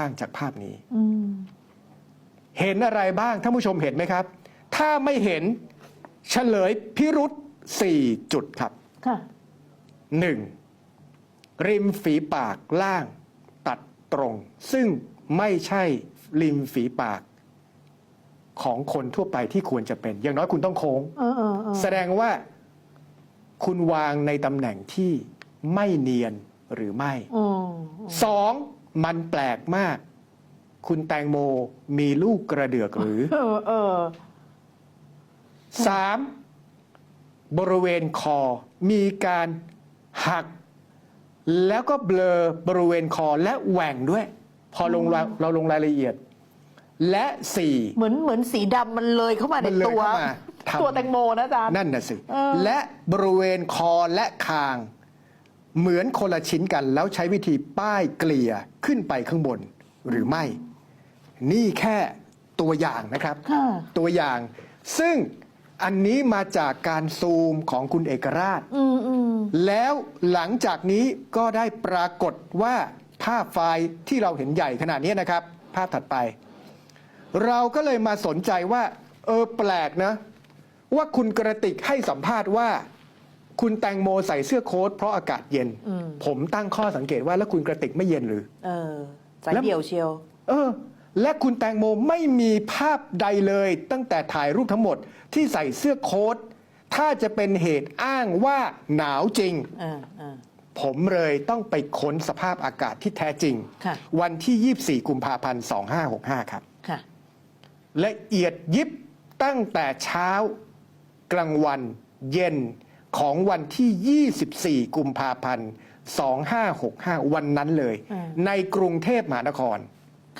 บ้างจากภาพนี้อืมเห็นอะไรบ้างท่านผู้ชมเห็นไหมครับ ถ้าไม่เห็นเฉลยพิรุษ4จุดครับค่ะ 1. ริมฝีปากล่างตัดตรง ซึ่งไม่ใช่ริมฝีปาก ของคนทั่วไปที่ควรจะเป็น อย่างน้อยคุณต้องโค้งเออเออเออแสดงว่า คุณวางในตำแหน่งที่ไม่เนียนหรือไม่อืมสอง มันแปลกมาก คุณแตงโมมีลูกกระเดือกหรือเออเออสามบริเวณคอมีการหัก แล้วก็เบลอบริเวณคอและแหว่งด้วย พอลงรายเราลงรายละเอียด และสี่เหมือนเหมือนสีดำมันเลยเข้ามาในมันเลยตัว เข้ามาทำ ตัวแตงโมนะอาจารย์ นั่นน่ะสิ เออ และบริเวณคอและคาง เหมือนคนละชิ้นกันแล้วใช้วิธีป้ายเกลี่ยขึ้นไปข้างบนหรือไม่ นี่แค่ตัวอย่างนะครับ ค่ะ ตัวอย่าง ซึ่งอันนี้มาจากการซูมของคุณเอกราช อืมอืมแล้วหลังจากนี้ก็ได้ปรากฏว่าภาพไฟล์ที่เราเห็นใหญ่ขนาดนี้นะครับ ภาพถัดไป เราก็เลยมาสนใจว่า เออแปลกนะ ว่าคุณกระติกให้สัมภาษณ์ว่า คุณแตงโมใส่เสื้อโค้ทเพราะอากาศเย็นผมตั้งข้อสังเกตว่าแล้วคุณกระติกไม่เย็นหรือ เออสายแล้ว เดี่ยวเชียว เออ และคุณแตงโมไม่มีภาพใดเลย ตั้งแต่ถ่ายรูปทั้งหมดที่ใส่เสื้อโค้ทถ้าจะเป็นเหตุอ้างว่าหนาวจริงเออเออผมเลยต้องไปค้นสภาพอากาศที่แท้จริง ค่ะ วันที่ 24 กุมภาพันธ์ 2565 ครับ ค่ะ ละเอียดยิบตั้งแต่เช้า กลางวัน เย็น ของวันที่ 24 กุมภาพันธ์ 2565 วันนั้นเลยอืมในกรุงเทพมหานคร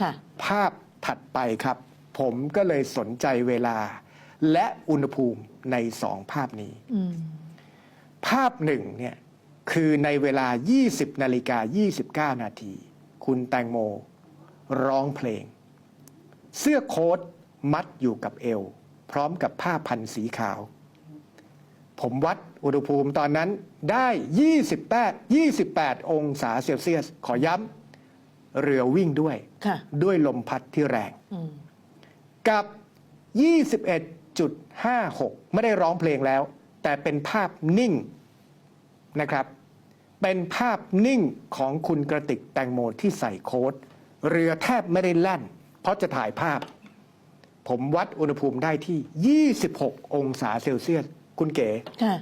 ค่ะภาพถัดไปครับ ผมก็เลยสนใจเวลา และอุณหภูมิในสองภาพนี้อืมภาพหนึ่งเนี่ยคือในเวลา 20 นาฬิกา 29 นาที คุณแตงโม ร้องเพลง เสื้อโค้ทมัดอยู่กับเอว พร้อมกับผ้าพันสีขาว ผมวัดอุณหภูมิตอนนั้นได้ 28 28 องศาเซลเซียส ขอย้ำเรือวิ่งด้วยค่ะด้วยลมพัดที่แรงอืมกับ 21.56 ไม่ได้ร้องเพลงแล้ว แต่เป็นภาพนิ่งนะครับ เป็นภาพนิ่งของคุณกระติกแตงโมที่ใส่โค้ทเรือแทบไม่ได้แล่น เพราะจะถ่ายภาพ ผมวัดอุณหภูมิได้ที่ 26 องศาเซลเซียส คุณเก๋ค่ะ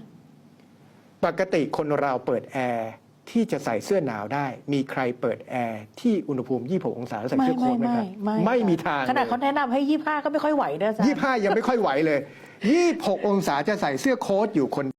ปกติคนเราเปิดแอร์ที่จะใส่เสื้อหนาวได้ มีใครเปิดแอร์ที่อุณหภูมิ26องศาแล้วใส่ไม่เสื้อโค้ไม่ทไหมไม่ครับไม่ไม่มีค่ะทางขนาดลยเขาแนะนำให้ยี่ห้าก็ไม่ค่อยไหวนะอาจารย์ยี่ห้ายังไม่ค่อยไหวเลยยี่หกองศาจะใส่เสื้อโค้ทอยู่คน